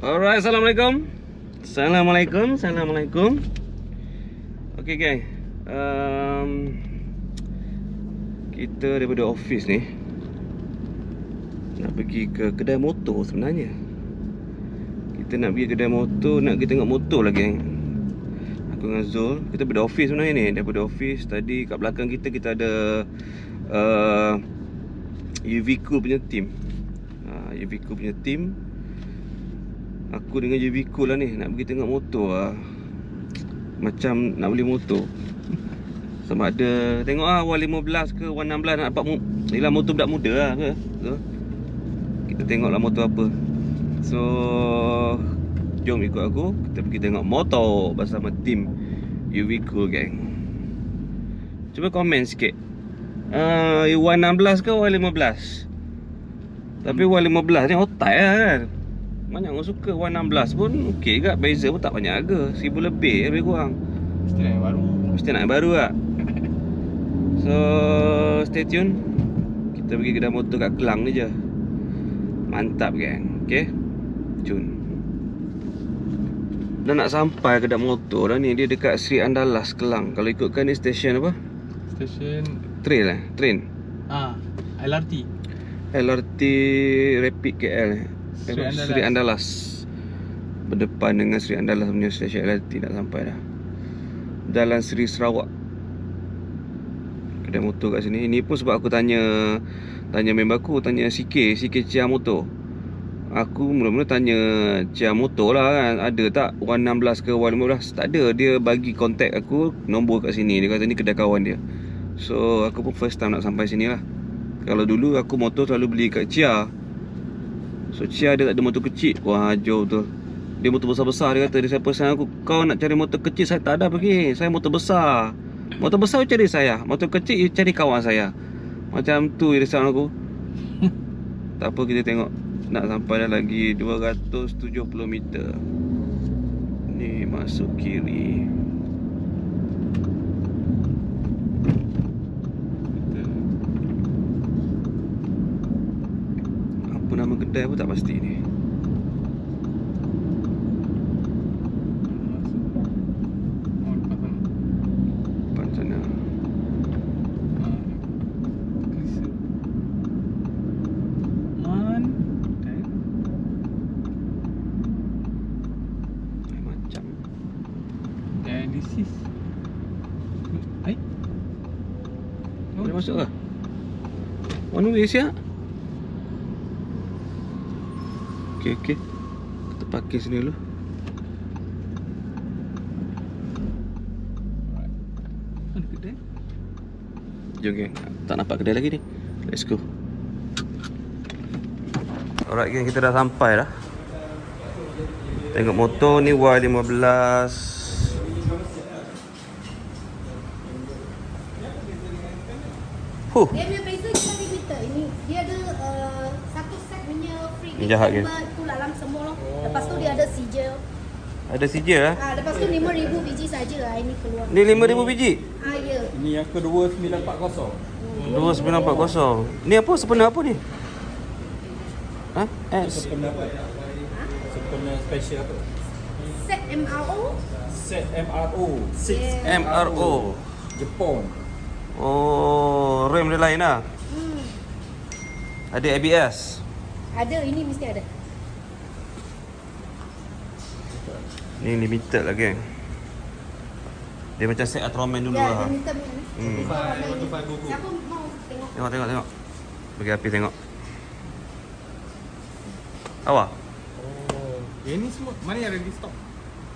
Alright, Assalamualaikum. Assalamualaikum Assalamualaikum. Okay gang um, Kita daripada office ni Nak pergi ke kedai motor sebenarnya. Kita nak pergi kedai motor Nak pergi tengok motor gang Aku dengan Zul Kita daripada office sebenarnya ni. Daripada office Tadi kat belakang kita Kita ada uh, UV Cool punya team. Uh, UV Cool punya team Aku dengan UV Cool lah ni. Nak pergi tengok motor lah. Macam nak beli motor. Sama ada Tengok lah Y15 ke Y16 Nak dapat Yelah motor budak muda lah ke. So, Kita tengok lah motor apa. So Jom ikut aku. Kita pergi tengok motor Bersama tim UV Cool gang. Cuba komen sikit. Uh, Y16 ke Y15 Tapi Y15 ni otai lah kan Banyak orang suka Y16 pun okey juga Beza pun tak banyak harga. Seribu lebih lebih kurang. Mesti nak yang baru. Mesti nak yang baru lah So stay tune. Kita pergi kedai motor kat Kelang ni je. Mantap gang Okay Cun Dah nak sampai kedai motor dah ni. Dia dekat Sri Andalas Kelang. Kalau ikutkan ni stesen apa? Stesen Trail eh? Train. Ah LRT LRT Rapid KL Sri Andalas. Sri Andalas. Berdepan dengan Sri Andalas punya stesen LRT dah sampai dah. Jalan Sri Sarawak. Kedai motor kat sini. Ini pun sebab aku tanya Tanya member aku Tanya CK CK Cia Motor. Aku mula-mula tanya Cia Motor lah kan Ada tak Y16 ke Y15 Tak ada. Dia bagi kontak aku Nombor kat sini. Dia kata ni kedai kawan dia. So aku pun first time nak sampai sini lah. Kalau dulu aku motor selalu beli kat Cia So Cia dia tak ada motor kecil. Wah jauh betul Dia motor besar-besar Dia kata dia saya pesan aku? Kau nak cari motor kecil Saya tak ada pergi Saya motor besar. Motor besar you cari saya. Motor kecil you cari kawan saya. Macam tu dia risau aku. Tak apa kita tengok. Nak sampai dah lagi 270 meter. Ni masuk kiri Apa nama kedai pun tak pasti ni. Dialysis. Hai. Boleh masuk ke? One way siap Okay okay Kita parking sini dulu. Mana kedai? Jom geng. Tak nampak kedai lagi ni. Let's go. Alright geng. Kita dah sampai dah. Tengok motor ni Y15 Huh. Dia punya beza kita limited ini. Dia ada uh, satu set punya free jahat ke? Loh. Lepas tu dia ada sijil. Ada sijil lah Ah, lepas tu 5000 biji saja lah ini keluar. Ni 5000 biji Ah ya. Ini yang kedua 940 2940 Ni apa sebenar apa ni? Ha? S Sepenuh apa? Sepenuh special apa? Set MRO. Set MRO 6 Yeah. MRO Jepun Oh, rem dia lain lah Hmm. Ada ABS Ada ini mesti ada. Ni limited lah geng Dia macam set Atroman dulu Ya, lah. Hmm. Tengok? Tengok tengok tengok Bagi api tengok Awak Oh Yang ni semua Mana yang ada di stok?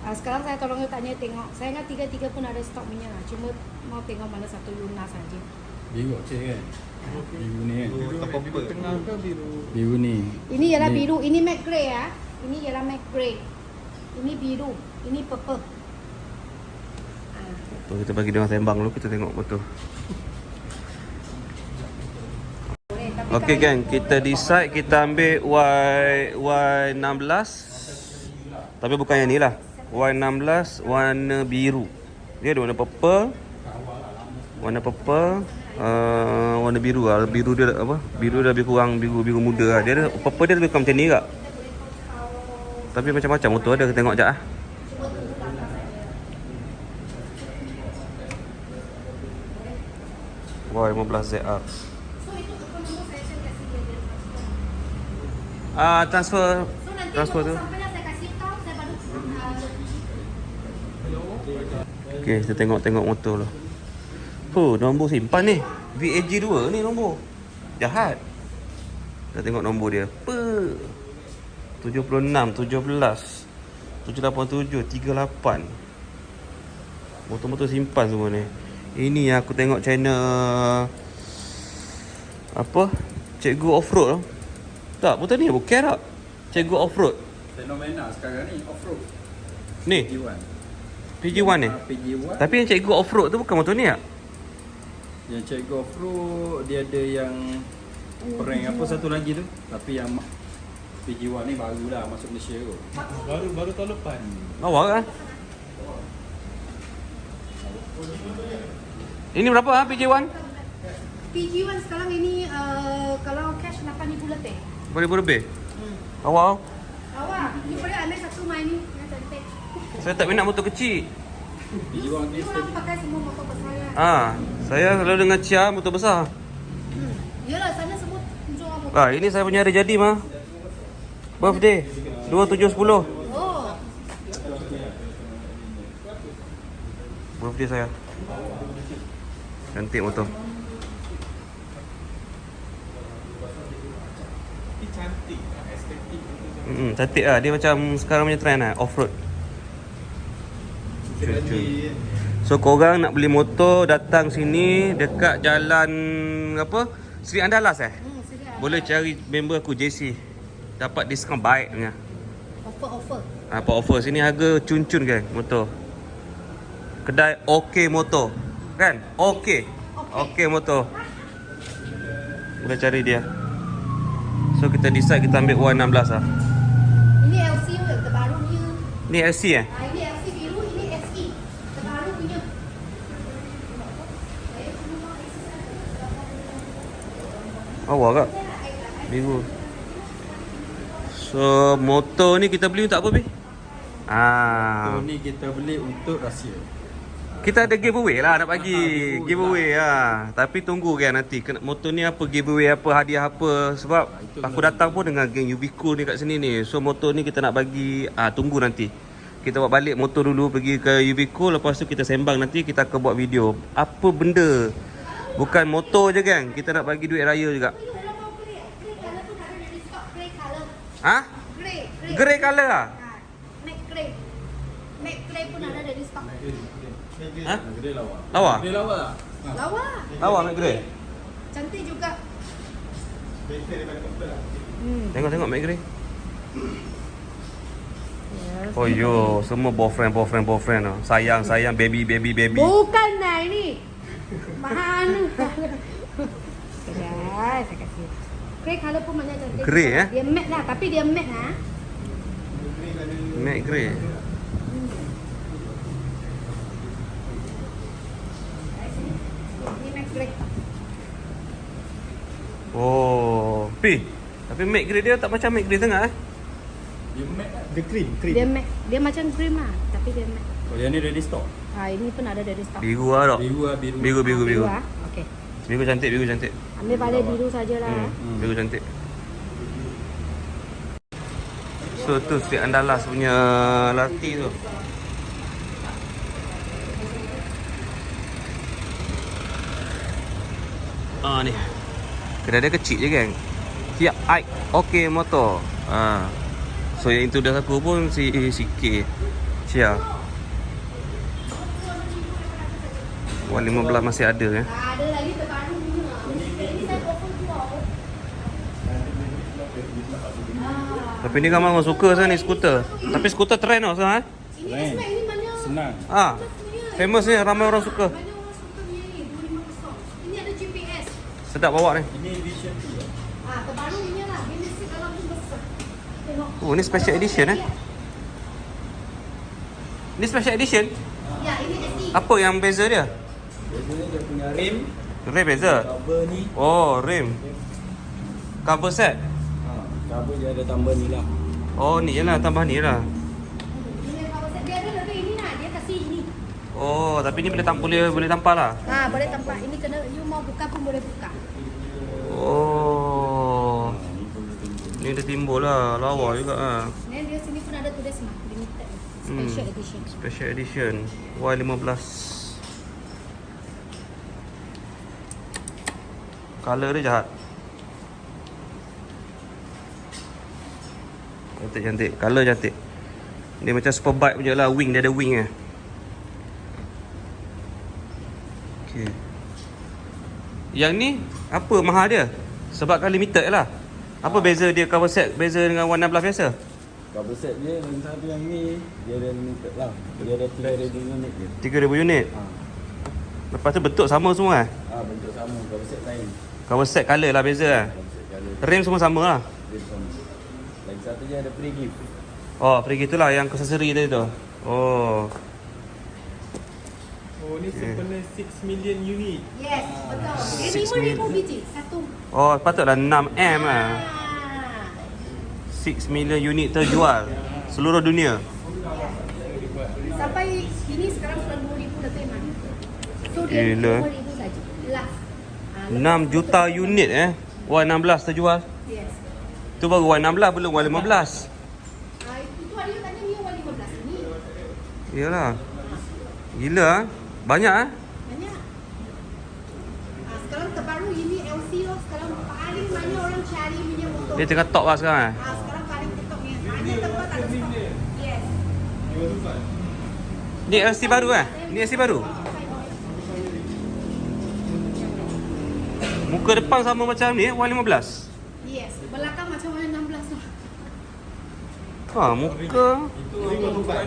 Ah, sekarang saya tolong tanya tengok. Saya ingat tiga-tiga pun ada stok punya lah. Cuma mau tengok mana satu lunas saja. Biru cik kan? Biru ni kan? Biru, biru tengah ke biru Biru ni Ini ialah biru, ini matte grey ya. Ini ialah matte grey. Ini biru, ini purple. Ah. Tu kita bagi dia orang sembang dulu Kita tengok betul. Kalau kan Kita decide Kita ambil Y Y16 Tapi bukan yang ni lah. Y16 Warna biru. Dia ada warna purple. Warna purple uh, Warna biru lah. Biru dia apa? Biru dia lebih kurang Biru biru muda lah. Dia ada Purple dia lebih kurang macam ni kak Tapi macam-macam motor ada Kita tengok sekejap ah. Wah 15 ZR So itu apa nombor saya share kasih dia dia transfer. Ah transfer Transfer tu. baru uh, Okay kita tengok-tengok motor lah Huh nombor simpan ni. VAG 2 ni nombor. Jahat. Kita tengok nombor dia. Apa 76 17 787 38 Motor-motor simpan semua ni. Ini yang aku tengok channel Apa? Cikgu Offroad tau Tak motor ni bukan tak Cikgu Offroad. Fenomena sekarang ni off-road. Ni? PG1. PG1 ni? Ah, PG1. Tapi yang cikgu Offroad tu bukan motor ni tak? Yang cikgu off-road dia ada yang prank apa satu lagi tu. Tapi yang PG1 ni barulah masuk Malaysia tu. Baru baru tahun lepas. Awak kan? Ini berapa ha PJ1? PG1 sekarang ini uh, kalau cash 8,000 lebih. Boleh lebih. Awak Awak, ni boleh ambil satu main ni cantik. saya tak minat motor kecil. PG1 ni orang pakai semua motor besar. Ah, saya selalu dengan Chia motor besar. Hmm. Yalah, sana semua jual motor. Ah, ini saya punya hari jadi mah. Birthday 2710. Oh, Birthday saya. Cantik motor. Cantik, estetik. Hmm, cantik ah. Dia macam sekarang punya trend ah, off-road. Lagi So korang nak beli motor datang sini dekat jalan apa? Sri Andalas eh? hmm. Boleh cari member aku JC. Dapat diskaun baik punya. Offer, offer. Apa offer sini harga cun-cun kan motor. Kedai OK Motor. Kan? OK. OK Motor. Boleh cari dia. So kita decide kita ambil Y16 lah. Ini LC terbaru punya. Ni LC eh? Ah, ini LC biru, ini SE. Terbaru punya. Awak kak? Biru. So motor ni kita beli untuk apa bi? Ah, So ni kita beli untuk rahsia. kita ada giveaway lah nak bagi Ah, giveaway lah. Tapi tunggu kan nanti kena motor ni apa giveaway apa hadiah apa sebab itu aku lah. datang pun dengan geng Ubico ni kat sini ni. So motor ni kita nak bagi ah tunggu nanti. Kita buat balik motor dulu pergi ke Ubico lepas tu kita sembang nanti kita akan buat video. Apa benda? Bukan motor je kan. Kita nak bagi duit raya juga. Ini orang mau grey. Grey color pun ada dari stock grey color. Ha? Grey, grey. Grey colour ah? Ah, matte grey. Matte grey pun ada dari stock. Ha? Gede lawa. Lawa? Gede lawa tak? Lawa. Lawa Mac Grey. Cantik juga. Tengok tengok Mac Grey. Oh yo, semua boyfriend boyfriend boyfriend ah. Sayang sayang baby baby baby. Bukan lah ini. Mana? Sekejap, saya kasih. Grey color pun banyak cantik. Grey, eh? Dia matte lah, tapi dia matte ha. Mac Grey. Ini matte grey. Oh, pi. Tapi Mac Grey dia tak macam Mac Grey sangat eh. Dia matte kan? The cream, cream. Dia matte. Dia macam cream lah, tapi dia matte. Oh yang ni ready stock. Ah, ini pun ada dari stock. Biru ah dok. Biru lah biru. Biru biru biru. ah. Okey. Biru cantik biru cantik. Ambil balik biru sajalah. Hmm, Hmm. biru cantik. So tu Street Andalas punya lati tu. Ah ni. Kedai dia kecil je kan. Siap Ike Okey motor. Ha. So yang itu dah aku pun si sikit. Cia. Wah 15 masih ada eh. Tak ada lagi terbaru punya. Ini saya offer jual. Tapi ni ramai orang suka sekarang ni skuter. Tapi skuter trend tau sekarang eh. Mana? Senang. Ah, famous ni ramai orang suka. Banyak orang suka punya ni, 25 Ini ada GPS. Sedap bawa ni. Ini vision tu lah. Ah, terbaru punya lah. Ini seat dalam pun besar. Tengok. Oh, ni special edition eh. Ni special edition. Ya, ini SE. Apa yang beza dia? Biasanya dia punya rim, Rim beza. cover ni. Oh, rim. Cover set. Ha, cover dia ada tambah ni lah. Oh ni je lah tambah ni lah Ini power set dia ada lebih ini lah. Dia kasih ini. Oh tapi ni boleh tam boleh boleh lah Ha, boleh tampak. Ini kena you mau buka pun boleh buka. Oh Ni dia timbul lah Lawa juga lah Dan dia sini pun ada tulis mah limited Hmm. special edition. Special edition Y15 Color dia jahat Cantik cantik Color cantik. Dia macam superbike punya lah. Wing dia ada wing eh. Okay Yang ni? Apa? Mahal dia? Sebab kan limited lah. Apa beza dia? Cover set Beza dengan 116 biasa? Cover set dia yang satu yang ni dia ada limited lah. Dia ada 3000 unit je. 3000 unit? Ha. Lepas tu bentuk sama semua eh? Ah bentuk sama. Cover set lain. Cover set colour lah beza Cover set color. Rim semua sama lah? Dia sama. Je ada free gift. Oh pergi tu lah yang aksesori tadi tu Oh Oh ni sempena 6 million unit. Yes, betul. Dia Six 5000 biji satu. Oh patutlah 6M lah Ah. 6 million unit terjual Seluruh dunia Sampai ini sekarang sudah 2000 dah terima. So dia Gila. 2000 saja. Last. Ah, 6 juta unit eh Y16 terjual Yes. Tu baru Y16 belum Y15 Ah, itu ada tanya ni Y15 ini. Yalah Gila ah. Banyak ah. Banyak. Ah, sekarang terbaru ini LC loh. Sekarang paling banyak orang cari punya motor. Dia tengah top lah sekarang eh Ah, sekarang paling TikTok ni. Ada tempat tak ada stok. Yes. Ni LC baru eh Ni LC baru Muka depan sama macam ni eh Y15 Yes. Belakang macam Y16 tu. Ha muka Itu bukan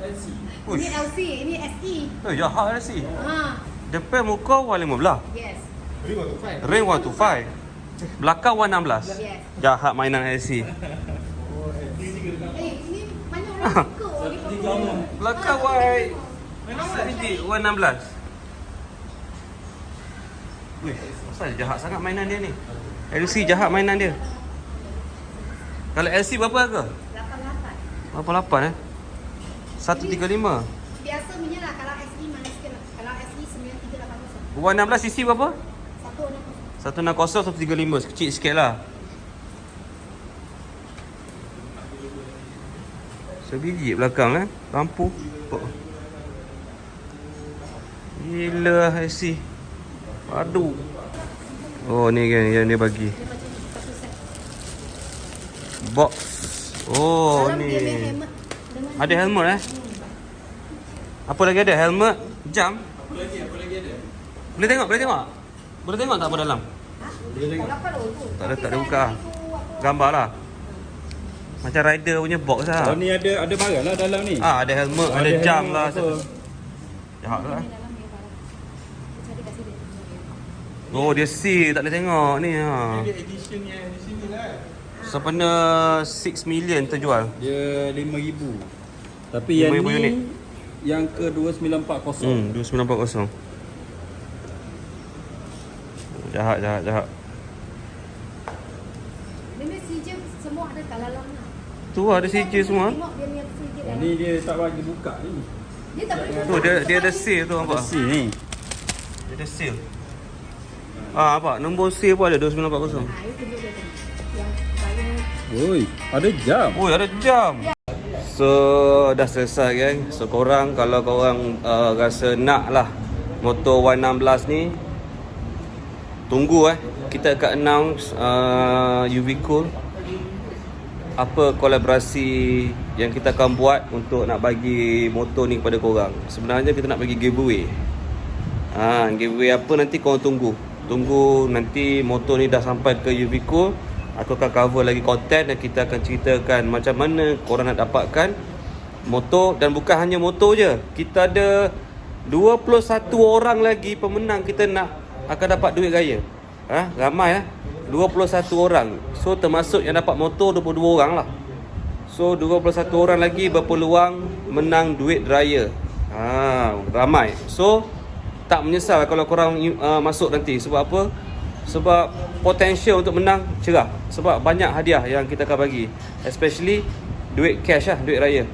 LC. Ini LC, ini SE. Eh jahat LC Ha. Depan muka Y15 Yes. Ring 125 Belakang 116 Yes. Jahat mainan LC Eh, ini banyak orang suka oh. Belakang Ah, Y tengok. Sedikit 116 Wih, asal jahat sangat mainan dia ni LC jahat mainan dia Kalau LC berapa harga? 88. Berapa 8 eh? 135 Biasa punya lah kalau SE mana sikit lah. Kalau SE 9380. 116 cc berapa? Satu orang 160 135 Kecil sikit lah Sebiji belakang eh Lampu Oh. Gila IC Aduh Oh ni kan yang dia bagi. Box Oh Dalam ni helmet Ada helmet eh Apa lagi ada? Helmet Jam Apa lagi? Apa lagi ada? Boleh tengok? Boleh tengok? Boleh tengok tak apa dalam? Ha? Tak ada- tak ada buka. Gambar lah Macam rider punya box lah Oh ni ada ada barang lah dalam ni. Ah, ada helmet, ada, jam helmet lah. apa. Jahat lah. Ini dalam dia barang. Cari kat sini. Oh, dia seal tak boleh tengok ni ha. Ada edition yang di sini lah. Sempena 6 million terjual. Dia 5000. Tapi yang 5,000 ni unit. yang ke 2940. Hmm, 2940. Jahat, jahat, jahat. Dia punya CJ semua ada kat dalam lah. Tu ada CJ semua. Tengok dia punya Oh, ni dia tak bagi buka ni. Dia tak boleh Tu dia dia ada seal tu nampak. Besi ni. Dia ada seal. Ah, apa? Nombor seal pun ada 2940. Ah, itu tunjuk dia tadi. Yang paling Oi, ada jam. Oh, ada jam. So, dah selesai kan. So, korang kalau korang uh, rasa nak lah motor Y16 ni tunggu eh. Kita akan announce uh, UV Cool apa kolaborasi yang kita akan buat untuk nak bagi motor ni kepada korang. Sebenarnya kita nak bagi giveaway. Ha, giveaway apa nanti korang tunggu. Tunggu nanti motor ni dah sampai ke Cool. Aku akan cover lagi konten dan kita akan ceritakan macam mana korang nak dapatkan motor dan bukan hanya motor je. Kita ada 21 orang lagi pemenang kita nak akan dapat duit raya. Ha, ramai lah. 21 orang. So termasuk yang dapat motor 22 orang lah. So 21 orang lagi berpeluang menang duit raya. Ha, ramai. So tak menyesal kalau korang uh, masuk nanti. Sebab apa? Sebab Potential untuk menang Cerah. Sebab banyak hadiah yang kita akan bagi. Especially Duit cash lah Duit raya.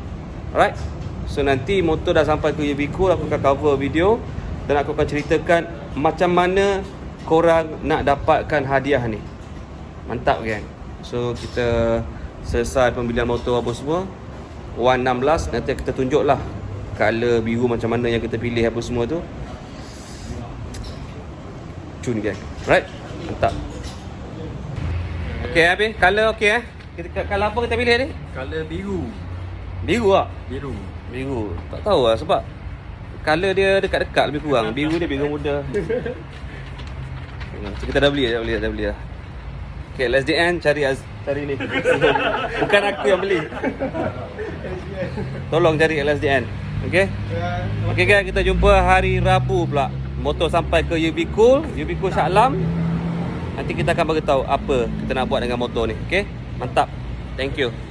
Alright? So nanti motor dah sampai ke Yubiko Aku akan cover video Dan aku akan ceritakan Macam mana Korang nak dapatkan hadiah ni. Mantap kan So kita Selesai pembelian motor apa semua. 116 Nanti kita tunjuk lah Color biru macam mana yang kita pilih apa semua tu Cun kan Right? Mantap. Okay habis. Color okay eh? Kita, Color apa kita pilih ni? Color biru. Biru lah Biru. Biru. Tak tahu lah sebab Color dia dekat-dekat lebih kurang. Biru dia biru muda. So kita dah beli dah beli dah beli dah Okay LSDN cari Az, cari ni. Bukan aku yang beli. Tolong cari LSDN Okay Okay guys kita jumpa hari Rabu pula Motor sampai ke UB Cool Shah Alam. Nanti kita akan beritahu apa kita nak buat dengan motor ni Okay Mantap. Thank you